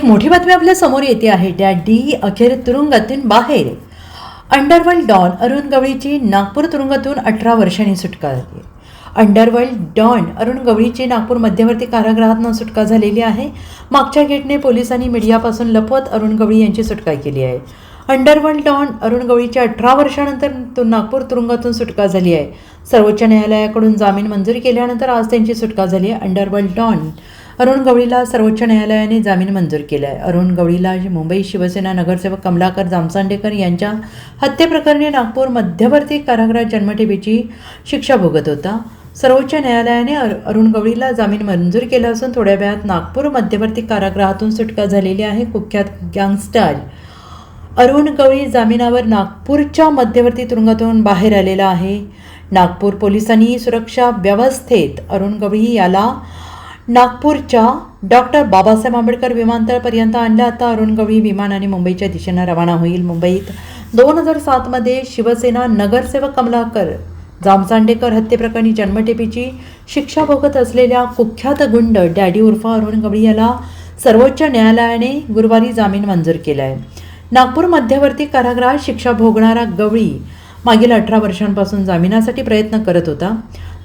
एक मोठी बातमी आपल्यासमोर येते आहे. डॅडी अखेर तुरुंगातून बाहेर. अंडरवर्ल्ड डॉन अरुण गवळीची नागपूर तुरुंगातून अठरा वर्षांनी सुटका झाली. अंडरवर्ल्ड डॉन अरुण गवळीची नागपूर मध्यवर्ती कारागृहातून सुटका झालेली आहे. मागच्या गेटने पोलिसांनी मीडियापासून लपवत अरुण गवळी यांची सुटका केली आहे. अंडरवर्ल्ड डॉन अरुण गवळीची अठरा वर्षानंतर तो नागपूर तुरुंगातून सुटका झाली आहे. सर्वोच्च न्यायालयाकडून जामीन मंजूर केल्यानंतर आज त्यांची सुटका झाली आहे. अंडरवर्ल्ड डॉन अरुण गवळीला सर्वोच्च न्यायालयाने जामीन मंजूर केला आहे अरुण गवळीला मुंबई शिवसेना नगरसेवक कमलाकर जामसांडेकर यांच्या हत्येप्रकरणी नागपूर मध्यवर्ती कारागृहात जन्मठेपेची शिक्षा भोगत होता. सर्वोच्च न्यायालयाने अर अरुण गवळीला जामीन मंजूर केला असून थोड्या वेळात नागपूर मध्यवर्ती कारागृहातून सुटका झालेली आहे. कुख्यात गँगस्टर अरुण गवळी जामिनावर नागपूरच्या मध्यवर्ती तुरुंगातून बाहेर आलेला आहे. नागपूर पोलिसांनी सुरक्षा व्यवस्थेत अरुण गवळी याला नागपूरच्या डॉक्टर बाबासाहेब आंबेडकर विमानतळपर्यंत आणलं आता अरुण गवळी विमानाने मुंबईच्या दिशेनं रवाना होईल. मुंबईत दोन हजार सातमध्ये शिवसेना नगरसेवक कमलाकर जामसांडेकर हत्येप्रकरणी जन्मठेपीची शिक्षा भोगत असलेल्या कुख्यात गुंड डॅडी उर्फ अरुण गवळी याला सर्वोच्च न्यायालयाने गुरुवारी जामीन मंजूर केला आहे नागपूर मध्यवर्ती कारागृहात शिक्षा भोगणारा गवळी मागील अठरा वर्षांपासून जामिनासाठी प्रयत्न करत होता.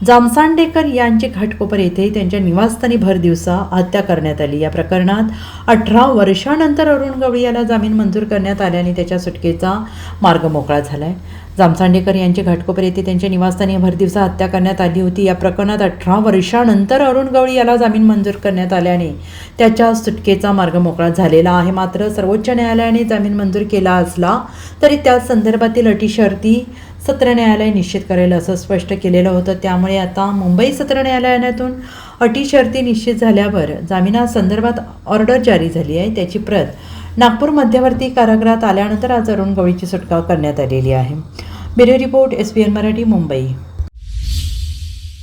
जामसांडेकर यांची घाटकोपर येथे त्यांच्या निवासस्थानी भर दिवसा हत्या करण्यात आली. या प्रकरणात अठरा वर्षानंतर अरुण गवळी याला जामीन मंजूर करण्यात आल्याने त्याच्या सुटकेचा मार्ग मोकळा झाला आहे जामसांडेकर यांची घाटकोपर येथे त्यांच्या निवासस्थानी भर दिवसा हत्या करण्यात आली होती. या प्रकरणात अठरा वर्षानंतर अरुण गवळी याला जामीन मंजूर करण्यात आल्याने त्याच्या सुटकेचा मार्ग मोकळा झालेला आहे. मात्र सर्वोच्च न्यायालयाने जामीन मंजूर केला असला तरी त्या संदर्भातील अटी शर्ती सत्र न्यायालय निश्चित करेल असं स्पष्ट केलेलं होतं. त्यामुळे आता मुंबई सत्र न्यायालयातून अटी शर्ती निश्चित झाल्यावर जामिनासंदर्भात ऑर्डर जारी झाली आहे. त्याची प्रत नागपूर मध्यवर्ती कारागृहात आल्यानंतर आज अरुण गवळीची सुटका करण्यात आलेली आहे. Bureau report S P N Marathi Mumbai.